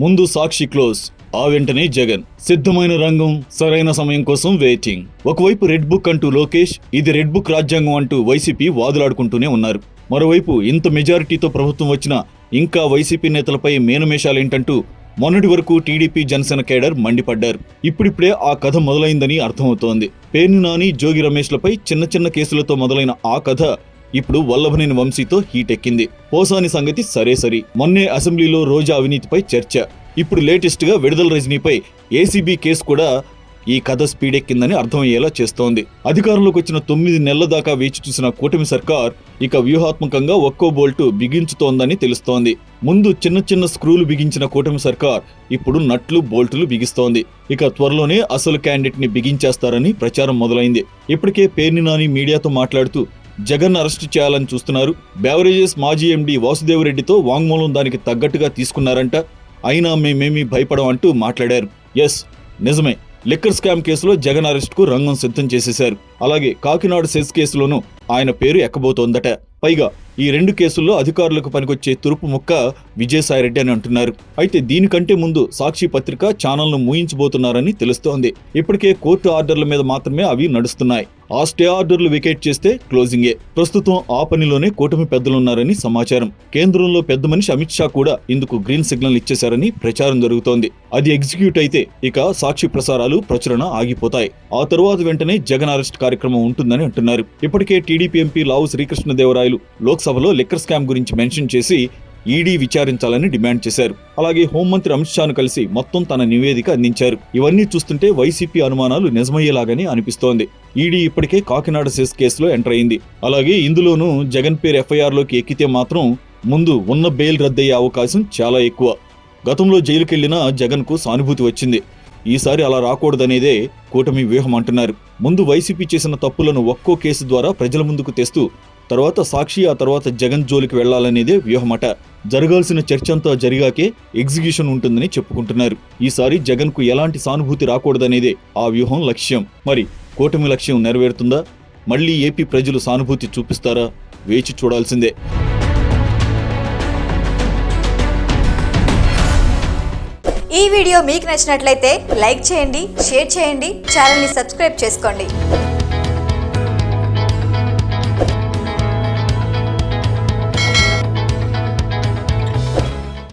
ముందు సాక్షి క్లోజ్ ఆ వెంటనే జగన్. సిద్ధమైన రంగం సరైన సమయం కోసం వెయిటింగ్ ఒకవైపు రెడ్ బుక్ అంటూ లోకేష్ ఇది రెడ్ బుక్ రాజ్యాంగం అంటూ వైసీపీ వాదులాడుకుంటూనే ఉన్నారు. మరోవైపు ఇంత మెజారిటీతో ప్రభుత్వం వచ్చినా ఇంకా వైసీపీ నేతలపై మేనమేషాలేంటంటూ మొన్నటి వరకు టీడీపీ జనసేన కేడర్ మండిపడ్డారు. ఇప్పుడిప్పుడే ఆ కథ మొదలైందని అర్థమవుతోంది. పేర్ని నాని జోగి రమేష్లపై చిన్న చిన్న కేసులతో మొదలైన ఆ కథ ఇప్పుడు వల్లభనేని వంశీతో హీట్ ఎక్కింది. పోసాని సంగతి సరే సరి. మొన్నే అసెంబ్లీలో రోజా అవినీతిపై చర్చ. ఇప్పుడు లేటెస్ట్గా విడుదల రజనీపై ఏసీబీ కేసు కూడా ఈ కథ స్పీడ్ ఎక్కిందని అర్థమయ్యేలా చేస్తోంది. అధికారంలోకి వచ్చిన తొమ్మిది నెలల దాకా వేచి చూసిన కూటమి సర్కార్ ఇక వ్యూహాత్మకంగా ఒక్కో బోల్టు బిగించుతోందని తెలుస్తోంది. ముందు చిన్న చిన్న స్క్రూలు బిగించిన కూటమి సర్కార్ ఇప్పుడు నట్లు బోల్టులు బిగిస్తోంది. ఇక త్వరలోనే అసలు క్యాండిడేట్ని బిగించేస్తారని ప్రచారం మొదలైంది. ఇప్పటికే పేర్ని నాని మీడియాతో మాట్లాడుతూ జగన్ అరెస్టు చేయాలని చూస్తున్నారు. బ్యావరేజెస్ మాజీ ఎండీ వాసుదేవరెడ్డితో వాంగ్మూలం దానికి తగ్గట్టుగా తీసుకున్నారంట. అయినా మేమేమీ భయపడం అంటూ మాట్లాడారు. ఎస్ నిజమే. లిక్కర్ స్కామ్ కేసులో జగన్ అరెస్ట్కు రంగం సిద్ధం చేసేశారు. అలాగే కాకినాడ సెస్ కేసులోనూ ఆయన పేరు ఎక్కబోతోందట. పైగా ఈ రెండు కేసుల్లో అధికారులకు పనికొచ్చే తురుపు ముక్క విజయసాయిరెడ్డి అని అంటున్నారు. అయితే దీనికంటే ముందు సాక్షి పత్రిక ఛానల్ను మూయించబోతున్నారని తెలుస్తోంది. ఇప్పటికే కోర్టు ఆర్డర్ల మీద మాత్రమే అవి నడుస్తున్నాయి. ఆ స్టే ఆర్డర్లు వికెట్ చేస్తే క్లోజింగే. ప్రస్తుతం ఆ పనిలోనే కూటమి పెద్దలున్నారని సమాచారం. కేంద్రంలో పెద్ద మనిషి అమిత్ షా కూడా ఇందుకు గ్రీన్ సిగ్నల్ ఇచ్చేశారని ప్రచారం జరుగుతోంది. అది ఎగ్జిక్యూట్ అయితే ఇక సాక్షి ప్రసారాలు ప్రచురణ ఆగిపోతాయి. ఆ తరువాత వెంటనే జగన్ అరెస్ట్ కార్యక్రమం ఉంటుందని అంటున్నారు. ఇప్పటికే టీడీపీ ఎంపీ లావు శ్రీకృష్ణదేవరాయలు లోక్సభలో లిక్కర్ స్కామ్ గురించి మెన్షన్ చేసి ఈడీ విచారించాలని డిమాండ్ చేశారు. అలాగే హోంమంత్రి అమిత్ షాను కలిసి మొత్తం తన నివేదిక అందించారు. ఇవన్నీ చూస్తుంటే వైసీపీ అనుమానాలు నిజమయ్యేలాగానే అనిపిస్తోంది. ఈడీ ఇప్పటికే కాకినాడ సెస్ కేసులో ఎంటర్ అయింది. అలాగే ఇందులోనూ జగన్ పేరు ఎఫ్ఐఆర్లోకి ఎక్కితే మాత్రం ముందు ఉన్న బెయిల్ రద్దయ్యే అవకాశం చాలా ఎక్కువ. గతంలో జైలుకెళ్ళిన జగన్కు సానుభూతి వచ్చింది. ఈసారి అలా రాకూడదనేదే కూటమి వ్యూహం అంటున్నారు. ముందు వైసీపీ చేసిన తప్పులను ఒక్కో కేసు ద్వారా ప్రజల ముందుకు తెస్తూ తర్వాత సాక్షి ఆ తర్వాత జగన్ జోలికి వెళ్ళాలనేదే వ్యూహమట. జరగాల్సిన చర్చంతా జరిగాకే ఎగ్జిక్యూషన్ ఉంటుందని చెప్పుకుంటున్నారు. ఈసారి జగన్కు ఎలాంటి సానుభూతి రాకూడదనేదే ఆ వ్యూహం లక్ష్యం. మరి కూటమి లక్ష్యం నెరవేరుతుందా? మళ్ళీ ఏపీ ప్రజలు సానుభూతి చూపిస్తారా? వేచి చూడాల్సిందే. ఈ వీడియో మీకు నచ్చినట్లయితే లైక్ చేయండి షేర్ చేయండి ఛానల్ని సబ్స్క్రైబ్ చేసుకోండి.